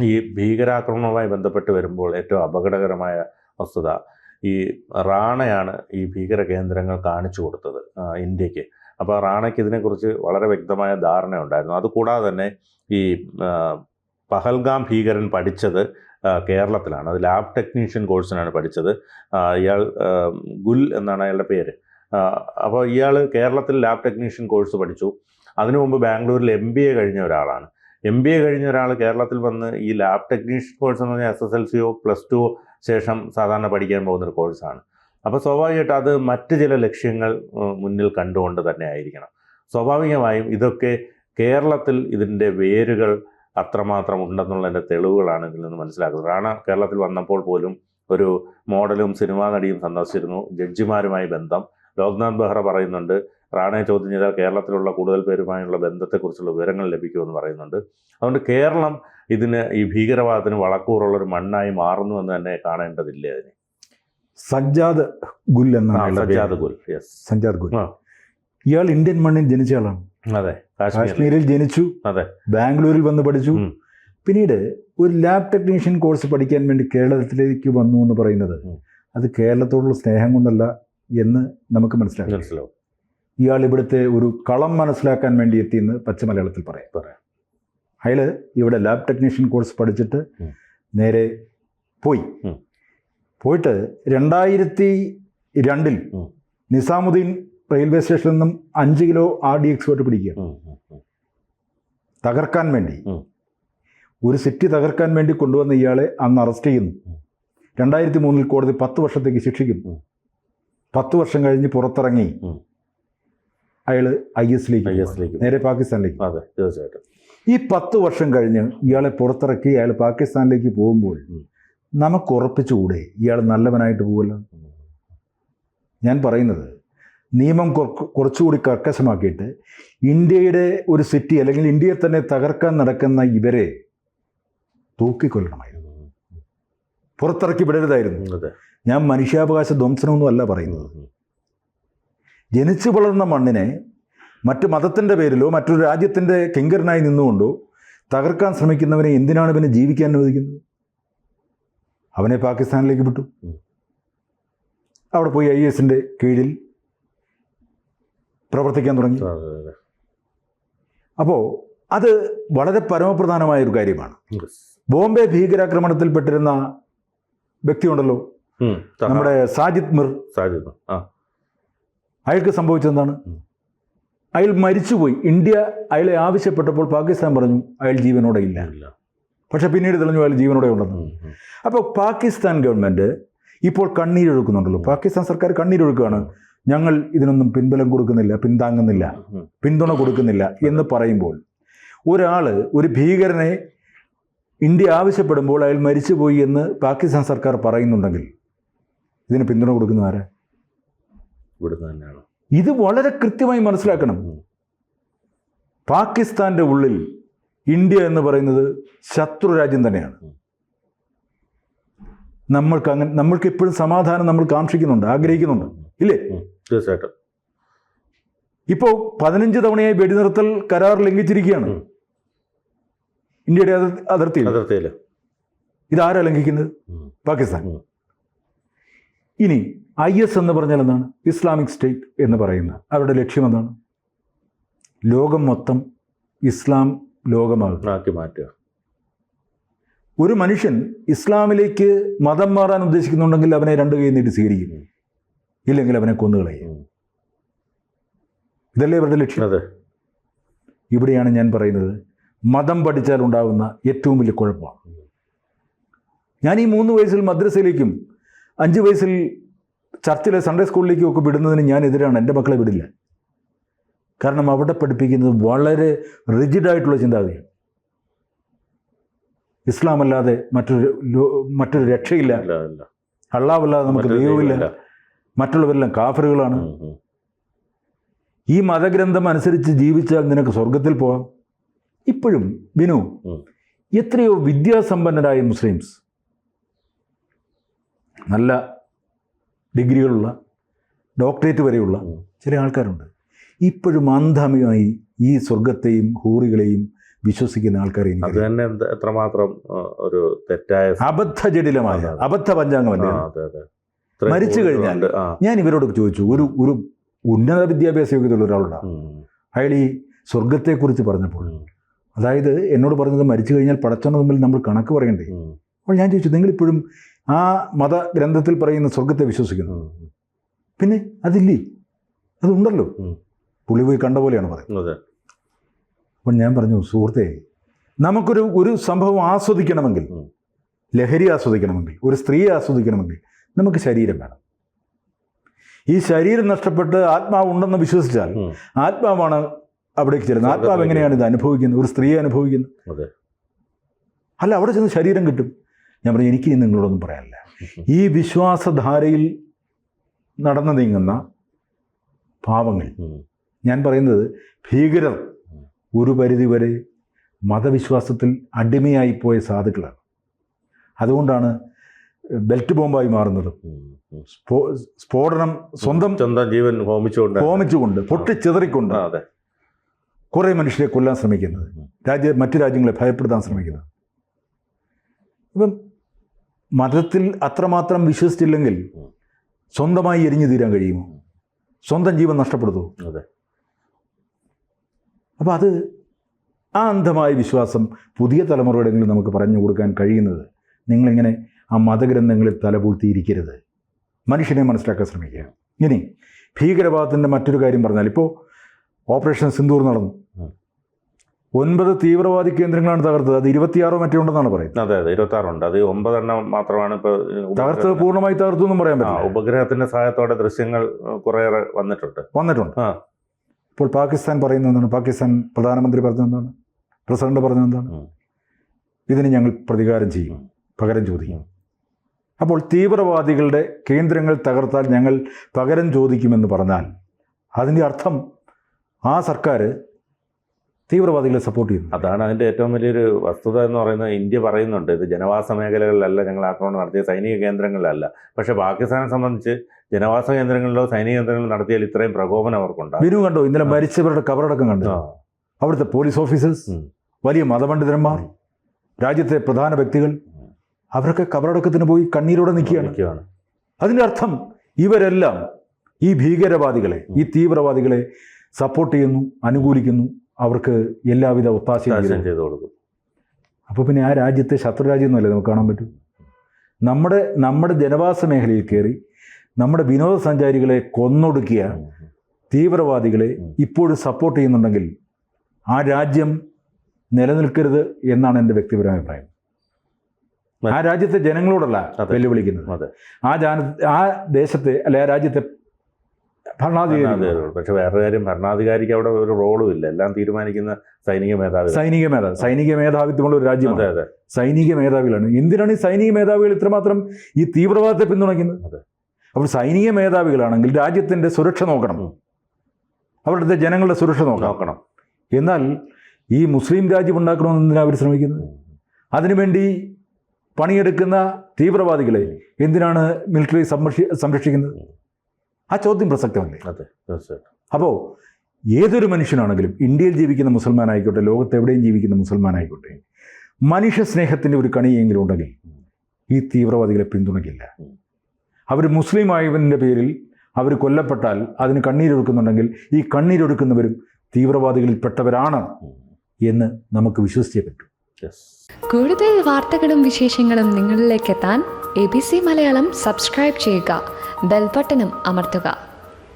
ഈ ഭീകരാക്രമണവുമായി ബന്ധപ്പെട്ട് വരുമ്പോൾ ഏറ്റവും അപകടകരമായ വസ്തുത ഈ റാണയാണ് ഈ ഭീകര കേന്ദ്രങ്ങൾ കാണിച്ചു കൊടുത്തത് ഇന്ത്യയ്ക്ക്. അപ്പോൾ റാണയ്ക്ക് ഇതിനെക്കുറിച്ച് വളരെ വ്യക്തമായ ധാരണ ഉണ്ടായിരുന്നു. അതുകൂടാതെ തന്നെ ഈ പഹൽഗാം ഭീകരൻ പഠിച്ചത് കേരളത്തിലാണ്. അത് ലാബ് ടെക്നീഷ്യൻ കോഴ്സിനാണ് പഠിച്ചത്. ഇയാൾ ഗുൽ എന്നാണ് അയാളുടെ പേര്. അപ്പോൾ ഇയാൾ കേരളത്തിൽ ലാബ് ടെക്നീഷ്യൻ കോഴ്സ് പഠിച്ചു. അതിനു മുമ്പ് ബാംഗ്ലൂരിൽ എം ബി എ കഴിഞ്ഞ ഒരാളാണ്. എം ബി എ കഴിഞ്ഞ ഒരാൾ കേരളത്തിൽ വന്ന് ഈ ലാബ് ടെക്നീഷ്യൻ കോഴ്സ് എന്ന് പറഞ്ഞാൽ എസ് എസ് എൽ സിയോ പ്ലസ് ടു ശേഷം സാധാരണ പഠിക്കാൻ പോകുന്നൊരു കോഴ്സാണ് അപ്പോൾ സ്വാഭാവികമായിട്ട് അത് മറ്റ് ചില ലക്ഷ്യങ്ങൾ മുന്നിൽ കണ്ടുകൊണ്ട് തന്നെ ആയിരിക്കണം. സ്വാഭാവികമായും ഇതൊക്കെ കേരളത്തിൽ ഇതിന്റെ വേരുകൾ അത്രമാത്രം ഉണ്ടെന്നുള്ളതിന്റെ തെളിവുകളാണ് ഇതിൽ നിന്ന് മനസ്സിലാക്കുന്നത്. റാണ കേരളത്തിൽ വന്നപ്പോൾ പോലും ഒരു മോഡലും സിനിമാ നടിയും സന്ദർശിച്ചിരുന്നു. ജഡ്ജിമാരുമായി ബന്ധം. ലോക്നാഥ് ബെഹ്റ പറയുന്നുണ്ട് റാണയെ ചോദ്യം ചെയ്താൽ കേരളത്തിലുള്ള കൂടുതൽ പേരുമായുള്ള ബന്ധത്തെക്കുറിച്ചുള്ള വിവരങ്ങൾ ലഭിക്കുമെന്ന് പറയുന്നുണ്ട്. അതുകൊണ്ട് കേരളം ഇതിന് ഈ ഭീകരവാദത്തിന് വളക്കൂറുള്ളൊരു മണ്ണായി മാറുന്നു എന്ന് തന്നെ കാണേണ്ടതില്ല അതിന്? സജ്ജാദ് ഗുൽ എന്നാണ്. സജ്ജാദ് ഗുൽ യെസ് സജ്ജാദ് ഗുൽ. ഇയാൾ ഇന്ത്യൻ മണ്ണിൽ ജനിച്ച ആളാണ്. അതെ കാശ്മീരിൽ. ജനിച്ചു അതെ. ബാംഗ്ലൂരിൽ വന്ന് പഠിച്ചു. പിന്നീട് ഒരു ലാബ് ടെക്നീഷ്യൻ കോഴ്സ് പഠിക്കാൻ വേണ്ടി കേരളത്തിലേക്ക് വന്നു എന്ന് പറയുന്നത് അത് കേരളത്തോടുള്ള സ്നേഹം കൊണ്ടല്ല എന്ന് നമുക്ക് മനസ്സിലാക്കാം. മനസ്സിലാവും. ഇയാൾ ഇവിടുത്തെ ഒരു കളം മനസ്സിലാക്കാൻ വേണ്ടി എത്തിയെന്ന് പച്ച മലയാളത്തിൽ പറയാം. പറയാം. അയാൾ ഇവിടെ ലാബ് ടെക്നീഷ്യൻ കോഴ്സ് പഠിച്ചിട്ട് നേരെ പോയി. പോയിട്ട് രണ്ടായിരത്തി രണ്ടിൽ നിസാമുദ്ദീൻ റെയിൽവേ സ്റ്റേഷനിൽ നിന്നും അഞ്ച് കിലോ ആർ ഡി എക്സ്പോർട്ട് പിടിക്കുക ഉം, ഉം, ഉം. തകർക്കാൻ വേണ്ടി. ഒരു സിറ്റി തകർക്കാൻ വേണ്ടി കൊണ്ടുവന്ന ഇയാളെ അന്ന് അറസ്റ്റ് ചെയ്യുന്നു. രണ്ടായിരത്തി മൂന്നിൽ കോടതി പത്ത് വർഷത്തേക്ക് ശിക്ഷിക്കുന്നു. പത്ത് വർഷം കഴിഞ്ഞ് പുറത്തിറങ്ങി ഉം. അയാൾ ഐ എസിലേക്ക് ഐ എസിലേക്ക് നേരെ പാകിസ്ഥാനിലേക്ക്. അതെ തീർച്ചയായിട്ടും. ഈ പത്ത് വർഷം കഴിഞ്ഞ് ഇയാളെ പുറത്തിറക്കി അയാൾ പാകിസ്ഥാനിലേക്ക് പോകുമ്പോൾ. നമുക്ക് ഉറപ്പിച്ചുകൂടെ ഇയാൾ നല്ലവനായിട്ട് പോകുമല്ലോ ഞാൻ പറയുന്നത് നിയമം കുറ- കുറച്ചുകൂടി കർക്കശമാക്കിയിട്ട് ഇന്ത്യയുടെ ഒരു സിറ്റി അല്ലെങ്കിൽ ഇന്ത്യയെ തന്നെ തകർക്കാൻ നടക്കുന്ന ഇവരെ തൂക്കിക്കൊല്ലണമായിരുന്നു. പുറത്തിറക്കി വിടരുതായിരുന്നു. ഞാൻ മനുഷ്യാവകാശ ധ്വംസനമൊന്നും അല്ല പറയുന്നത്. ജനിച്ചു വളർന്ന മണ്ണിനെ മറ്റു മതത്തിന്റെ പേരിലോ മറ്റൊരു രാജ്യത്തിന്റെ കിങ്കരനായി നിന്നുകൊണ്ടോ തകർക്കാൻ ശ്രമിക്കുന്നവനെ എന്തിനാണ് പിന്നെ ജീവിക്കാൻ അനുവദിക്കുന്നത്? അവനെ പാകിസ്ഥാനിലേക്ക് വിട്ടു. അവിടെ പോയി ഐ എസിന്റെ കീഴിൽ പ്രവർത്തിക്കാൻ തുടങ്ങി. അപ്പോൾ അത് വളരെ പരമപ്രധാനമായ ഒരു കാര്യമാണ്. ബോംബെ ഭീകരാക്രമണത്തിൽപ്പെട്ടിരുന്ന വ്യക്തിയുണ്ടല്ലോ. ഉണ്ടല്ലോ നമ്മുടെ സാജിദ് മിർ. സാജിദ് അയാൾക്ക് സംഭവിച്ചെന്താണ്. അയാൾ മരിച്ചുപോയി. ഇന്ത്യ അയാളെ ആവശ്യപ്പെട്ടപ്പോൾ പാകിസ്ഥാൻ പറഞ്ഞു അയാൾ ജീവനോടെ ഇല്ല. പക്ഷെ പിന്നീട് തെളിഞ്ഞു അയാൾ ജീവനോടെ ഉണ്ടെന്ന്. അപ്പോൾ പാകിസ്ഥാൻ ഗവൺമെന്റ് ഇപ്പോൾ കണ്ണീരൊഴുക്കുന്നുണ്ടല്ലോ. പാകിസ്ഥാൻ സർക്കാർ കണ്ണീരൊഴുക്കുകയാണ്. ഞങ്ങൾ ഇതിനൊന്നും പിൻബലം കൊടുക്കുന്നില്ല പിന്താങ്ങുന്നില്ല പിന്തുണ കൊടുക്കുന്നില്ല എന്ന് പറയുമ്പോൾ ഒരാൾ ഒരു ഭീകരനെ ഇന്ത്യ ആവശ്യപ്പെടുമ്പോൾ അയാൾ മരിച്ചുപോയി എന്ന് പാകിസ്ഥാൻ സർക്കാർ പറയുന്നുണ്ടെങ്കിൽ ഇതിന് പിന്തുണ കൊടുക്കുന്ന ആരാ? ഇവിടുന്ന് തന്നെയാണ്. ഇത് വളരെ കൃത്യമായി മനസ്സിലാക്കണം. പാകിസ്ഥാന്റെ പാകിസ്ഥാന്റെ ഉള്ളിൽ ഇന്ത്യ എന്ന് പറയുന്നത് ശത്രു രാജ്യം തന്നെയാണ്. നമ്മൾക്ക് അങ്ങനെ നമ്മൾക്ക് ഇപ്പോഴും സമാധാനം നമ്മൾ കാക്ഷിക്കുന്നുണ്ട് ആഗ്രഹിക്കുന്നുണ്ട് ഇല്ലേ. തീർച്ചയായിട്ടും. ഇപ്പോൾ പതിനഞ്ച് തവണയായി വെടിനിർത്തൽ കരാർ ലംഘിച്ചിരിക്കുകയാണ്. ഇന്ത്യയുടെ അതിർ- അതിർത്തിയിൽ. അതിർത്തിയിൽ. ഇതാരാ ലംഘിക്കുന്നത്? പാകിസ്ഥാൻ. ഇനി ഐ എസ് എന്ന് പറഞ്ഞാൽ എന്താണ്? ഇസ്ലാമിക് സ്റ്റേറ്റ് എന്ന് പറയുന്ന അവരുടെ ലക്ഷ്യം എന്താണ്? ലോകം മൊത്തം ഇസ്ലാം ലോകമാകും. ആക്കി മാറ്റുക. ഒരു മനുഷ്യൻ ഇസ്ലാമിലേക്ക് മതം മാറാൻ ഉദ്ദേശിക്കുന്നുണ്ടെങ്കിൽ അവനെ രണ്ട് കൈ നീട്ടി സ്വീകരിക്കും. ഇല്ലെങ്കിൽ അവനെ കൊന്നുകളയും. ഇതല്ലേ അവരുടെ ലക്ഷ്യം? അതെ. ഇവിടെയാണ് ഞാൻ പറയുന്നത്. മതം പഠിച്ചാൽ ഉണ്ടാകുന്ന ഏറ്റവും വലിയ കുഴപ്പമാണ്. ഞാൻ ഈ മൂന്ന് വയസ്സിൽ മദ്രസയിലേക്കും അഞ്ച് വയസ്സിൽ ചർച്ചിലെ സൺഡേ സ്കൂളിലേക്കും ഒക്കെ വിടുന്നതിന് ഞാൻ എതിരാണ് എന്റെ മക്കളെ വിടില്ല. കാരണം അവിടെ പഠിപ്പിക്കുന്നത് വളരെ റിജിഡായിട്ടുള്ള ചിന്താഗതിയാണ്. ഇസ്ലാം അല്ലാതെ മറ്റൊരു മറ്റൊരു രക്ഷയില്ല. അള്ളാഹല്ലാതെ നമുക്ക് ദൈവമില്ല. മറ്റുള്ളവരെല്ലാം കാഫറുകളാണ്. ഈ മതഗ്രന്ഥം അനുസരിച്ച് ജീവിച്ചാൽ നിനക്ക് സ്വർഗത്തിൽ പോകാം ഇപ്പോഴും ബിനു എത്രയോ വിദ്യാസമ്പന്നരായ മുസ്ലിംസ് നല്ല ഡിഗ്രികളുള്ള ഡോക്ടറേറ്റ് വരെയുള്ള. ചില ആൾക്കാരുണ്ട്. ഇപ്പോഴും അന്ധമായി ഈ സ്വർഗത്തെയും ഹൂറികളെയും വിശ്വസിക്കുന്ന ആൾക്കാരെ അത് തന്നെ എത്രമാത്രം ഒരു തെറ്റായ അബദ്ധജടിലമായ അതെ, അതെ. അബദ്ധ പഞ്ചാംഗമല്ലേ. മരിച്ചു കഴിഞ്ഞാൽ ഞാൻ ഇവരോട് ചോദിച്ചു ഒരു ഒരു ഉന്നത വിദ്യാഭ്യാസ യോഗ്യതയുള്ള ഒരാളുണ്ടാവും ഉം, അയാൾ ഈ സ്വർഗത്തെക്കുറിച്ച് പറഞ്ഞപ്പോൾ അതായത് എന്നോട് പറഞ്ഞത് മരിച്ചു കഴിഞ്ഞാൽ പടച്ചവന് മുമ്പിൽ നമ്മൾ കണക്ക് പറയണ്ടേ? അപ്പോൾ ഞാൻ ചോദിച്ചു നിങ്ങളിപ്പോഴും ആ മതഗ്രന്ഥത്തിൽ പറയുന്ന സ്വർഗത്തെ വിശ്വസിക്കുന്നു? പിന്നെ അതില്ലേ? അതുണ്ടല്ലോ. പുള്ളി പോയി കണ്ട പോലെയാണ് പറയുന്നത്. അപ്പം ഞാൻ പറഞ്ഞു സുഹൃത്തെ നമുക്കൊരു ഒരു സംഭവം ആസ്വദിക്കണമെങ്കിൽ ലഹരി ആസ്വദിക്കണമെങ്കിൽ ഒരു സ്ത്രീയെ ആസ്വദിക്കണമെങ്കിൽ നമുക്ക് ശരീരം വേണം. ഈ ശരീരം നഷ്ടപ്പെട്ട് ആത്മാവ് ഉണ്ടെന്ന് വിശ്വസിച്ചാൽ ആത്മാവാണ് അവിടേക്ക് ചെല്ലുന്നത് ആത്മാവ് എങ്ങനെയാണ് ഇത് അനുഭവിക്കുന്നത്? ഒരു സ്ത്രീയെ അനുഭവിക്കുന്നത് അല്ല അവിടെ ചെന്ന് ശരീരം കിട്ടും. ഞാൻ പറഞ്ഞു എനിക്ക് നിങ്ങളോടൊന്നും പറയാനില്ല. ഈ വിശ്വാസധാരയിൽ നടന്നു നീങ്ങുന്ന പാവങ്ങൾ ഞാൻ പറയുന്നത് ഭീകരർ ഒരു പരിധിവരെ മതവിശ്വാസത്തിൽ അടിമയായി പോയ സാധുക്കളാണ്. അതുകൊണ്ടാണ് ബെൽറ്റ് ബോംബായി മാറുന്നത്. സ്ഫോടനം സ്വന്തം സ്വന്തം ജീവൻ ഹോമിച്ചുകൊണ്ട്. ഹോമിച്ചുകൊണ്ട് പൊട്ടിച്ചെതറിക്കൊണ്ട്. അതെ. കുറേ മനുഷ്യരെ കൊല്ലാൻ ശ്രമിക്കുന്നത്. രാജ്യ മറ്റു രാജ്യങ്ങളെ ഭയപ്പെടുത്താൻ ശ്രമിക്കുന്നത്. ഇപ്പം മതത്തിൽ അത്രമാത്രം വിശ്വസിച്ചില്ലെങ്കിൽ സ്വന്തമായി എരിഞ്ഞു തീരാൻ കഴിയുമോ? സ്വന്തം ജീവൻ നഷ്ടപ്പെടുത്തുമോ അതെ. അപ്പോൾ അത് ആ അന്ധമായ വിശ്വാസം പുതിയ തലമുറയോടെങ്കിലും നമുക്ക് പറഞ്ഞു കൊടുക്കാൻ കഴിയുന്നത് നിങ്ങളിങ്ങനെ ആ മതഗ്രന്ഥങ്ങളിൽ തലപൂഴ്ത്തിയിരിക്കരുത്. മനുഷ്യനെ മനസ്സിലാക്കാൻ ശ്രമിക്കുക. ഇനി ഭീകരവാദത്തിന്റെ മറ്റൊരു കാര്യം പറഞ്ഞാൽ ഇപ്പോൾ ഓപ്പറേഷൻ സിന്ദൂർ നടന്നു. ഒൻപത് തീവ്രവാദി കേന്ദ്രങ്ങളാണ് തകർത്തത്. അത് ഇരുപത്തിയാറോ മറ്റോ ഉണ്ടെന്നാണ് പറയുന്നത്. അതെ അതെ ഇരുപത്തി ആറുണ്ട് അത് ഒമ്പതെണ്ണം മാത്രമാണ് ഇപ്പൊ തകർത്തത് പൂർണമായി തകർത്തു എന്നും പറയാൻ പറ്റില്ല. ഉപഗ്രഹത്തിന്റെ സഹായത്തോടെ ദൃശ്യങ്ങൾ കുറേയേറെ വന്നിട്ടുണ്ട്. വന്നിട്ടുണ്ട്. ഇപ്പോൾ പാകിസ്ഥാൻ പറയുന്നത് എന്താണ്? പാകിസ്ഥാൻ പ്രധാനമന്ത്രി പറഞ്ഞത് എന്താണ്? പ്രസിഡന്റ് പറഞ്ഞത് എന്താണ്. ഇതിന് ഞങ്ങൾ പ്രതികാരം ചെയ്യും. പകരം ചോദിക്കും. അപ്പോൾ തീവ്രവാദികളുടെ കേന്ദ്രങ്ങൾ തകർത്താൽ ഞങ്ങൾ പകരം ചോദിക്കുമെന്ന് പറഞ്ഞാൽ അതിന്റെ അർത്ഥം ആ സർക്കാർ തീവ്രവാദികളെ സപ്പോർട്ട് ചെയ്യുന്നു. അതാണ് അതിന്റെ ഏറ്റവും വലിയൊരു വസ്തുത എന്ന് പറയുന്നത്. ഇന്ത്യ പറയുന്നുണ്ട് ഇത് ജനവാസ മേഖലകളിലല്ല ഞങ്ങൾ ആക്രമണം നടത്തിയ സൈനിക കേന്ദ്രങ്ങളിലല്ല. പക്ഷേ പാകിസ്ഥാനെ സംബന്ധിച്ച് ജനവാസ കേന്ദ്രങ്ങളിലോ സൈനിക കേന്ദ്രങ്ങളിലോ നടത്തിയാൽ ഇത്രയും പ്രകോപനം അവർക്കുണ്ട് വിനു കണ്ടോ? ഇന്നലെ മരിച്ചവരുടെ കബറടക്കം കണ്ടോ? അവിടുത്തെ പോലീസ് ഓഫീസേഴ്സ് വലിയ മതപണ്ഡിതന്മാർ രാജ്യത്തെ പ്രധാന വ്യക്തികൾ അവരൊക്കെ കബറടക്കത്തിന് പോയി കണ്ണീരോടെ നിൽക്കുകയാണ്. അതിന്റെ അർത്ഥം ഇവരെല്ലാം ഈ ഭീകരവാദികളെ ഈ തീവ്രവാദികളെ സപ്പോർട്ട് ചെയ്യുന്നു അനുകൂലിക്കുന്നു അവർക്ക് എല്ലാവിധ ഒത്താശയും ചെയ്തു കൊടുക്കും. അപ്പോൾ പിന്നെ ആ രാജ്യത്തെ ശത്രുരാജ്യമൊന്നുമല്ലേ നമുക്ക് കാണാൻ പറ്റും? നമ്മുടെ നമ്മുടെ ജനവാസ മേഖലയിൽ കയറി നമ്മുടെ വിനോദസഞ്ചാരികളെ കൊന്നൊടുക്കിയ തീവ്രവാദികളെ ഇപ്പോഴും സപ്പോർട്ട് ചെയ്യുന്നുണ്ടെങ്കിൽ ആ രാജ്യം നിലനിൽക്കരുത് എന്നാണ് എന്റെ വ്യക്തിപരമായ അഭിപ്രായം. ആ രാജ്യത്തെ ജനങ്ങളോടല്ല. വെല്ലുവിളിക്കുന്നത്. ആ ജാന ആ ദേശത്തെ അല്ലെ ആ രാജ്യത്തെ ഭരണാധികാരി ഭരണാധികാരികൾ. പക്ഷെ വേറെ കാര്യം ഭരണാധികാരിക്ക് അവിടെ ഒരു റോളും ഇല്ല. എല്ലാം തീരുമാനിക്കുന്ന സൈനിക മേധാവി സൈനിക മേധാവി സൈനിക മേധാവിത്വമുള്ള ഒരു അതെ രാജ്യമാണ്. അതെ സൈനിക മേധാവികളാണ്. എന്തിനാണ് ഈ സൈനിക മേധാവികൾ ഇത്രമാത്രം ഈ തീവ്രവാദത്തെ പിന്തുണയ്ക്കുന്നത്? അതെ. അപ്പോൾ സൈനിക മേധാവികളാണെങ്കിൽ രാജ്യത്തിന്റെ സുരക്ഷ നോക്കണം. അവരുടെ ജനങ്ങളുടെ സുരക്ഷ നോക്കണം. എന്നാൽ ഈ മുസ്ലിം രാജ്യം ഉണ്ടാക്കണമെന്ന് എന്തിനാണ് അവർ ശ്രമിക്കുന്നത്. അതിനുവേണ്ടി പണിയെടുക്കുന്ന തീവ്രവാദികളെ എന്തിനാണ് മിലിറ്ററി സംരക്ഷി സംരക്ഷിക്കുന്നത്? ആ ചോദ്യം പ്രസക്തമല്ലേ? അതെ തീർച്ചയായിട്ടും. അപ്പോൾ ഏതൊരു മനുഷ്യനാണെങ്കിലും ഇന്ത്യയിൽ ജീവിക്കുന്ന മുസൽമാനായിക്കോട്ടെ ലോകത്ത് എവിടെയും ജീവിക്കുന്ന മുസൽമാനായിക്കോട്ടെ മനുഷ്യ സ്നേഹത്തിന്റെ ഒരു കണിയെങ്കിലും ഉണ്ടെങ്കിൽ ഈ തീവ്രവാദികളെ പിന്തുണയ്ക്കില്ല. അവർ മുസ്ലിം പേരിൽ അവർ കൊല്ലപ്പെട്ടാൽ അതിന് കണ്ണീരൊടുക്കുന്നുണ്ടെങ്കിൽ ഈ കണ്ണീരൊടുക്കുന്നവരും തീവ്രവാദികളിൽപ്പെട്ടവരാണ് എന്ന് നമുക്ക് വിശ്വസിച്ചേ പറ്റൂ. യെസ് കൂടുതൽ വാർത്തകളും വിശേഷങ്ങളും നിങ്ങളിലേക്ക് എത്താൻ A B C Malayalam subscribe ചെയ്യുക. ബെൽബട്ടനും അമർത്തുക